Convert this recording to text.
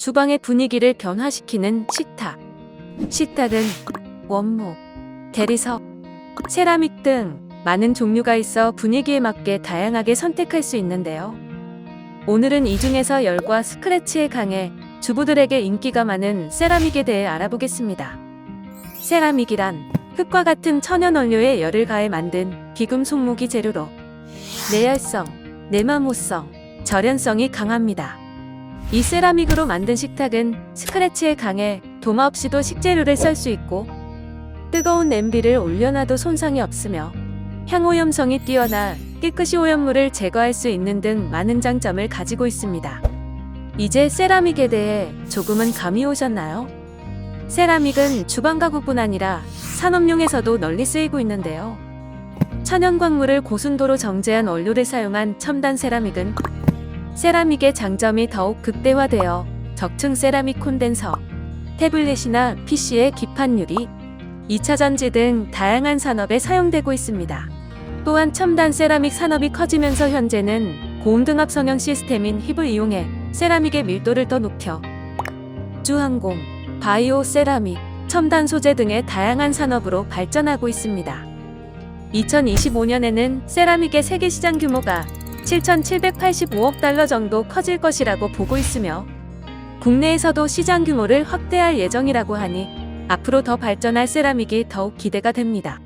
주방의 분위기를 변화시키는 식탁. 식탁은 원목, 대리석, 세라믹 등 많은 종류가 있어 분위기에 맞게 다양하게 선택할 수 있는데요. 오늘은 이 중에서 열과 스크래치에 강해 주부들에게 인기가 많은 세라믹에 대해 알아보겠습니다. 세라믹이란 흙과 같은 천연 원료에 열을 가해 만든 비금 손목이 재료로 내열성, 내마모성, 절연성이 강합니다. 이 세라믹으로 만든 식탁은 스크래치에 강해 도마 없이도 식재료를 썰 수 있고 뜨거운 냄비를 올려놔도 손상이 없으며 향오염성이 뛰어나 깨끗이 오염물을 제거할 수 있는 등 많은 장점을 가지고 있습니다. 이제 세라믹에 대해 조금은 감이 오셨나요? 세라믹은 주방 가구뿐 아니라 산업용에서도 널리 쓰이고 있는데요. 천연 광물을 고순도로 정제한 원료를 사용한 첨단 세라믹은 세라믹의 장점이 더욱 극대화되어 적층 세라믹 콘덴서, 태블릿이나 PC의 기판 유리, 2차 전지 등 다양한 산업에 사용되고 있습니다. 또한 첨단 세라믹 산업이 커지면서 현재는 고온등압 성형 시스템인 힙을 이용해 세라믹의 밀도를 더 높여 주항공, 바이오 세라믹, 첨단 소재 등의 다양한 산업으로 발전하고 있습니다. 2025년에는 세라믹의 세계 시장 규모가 7,785억 달러 정도 커질 것이라고 보고 있으며 국내에서도 시장 규모를 확대할 예정이라고 하니 앞으로 더 발전할 세라믹이 더욱 기대가 됩니다.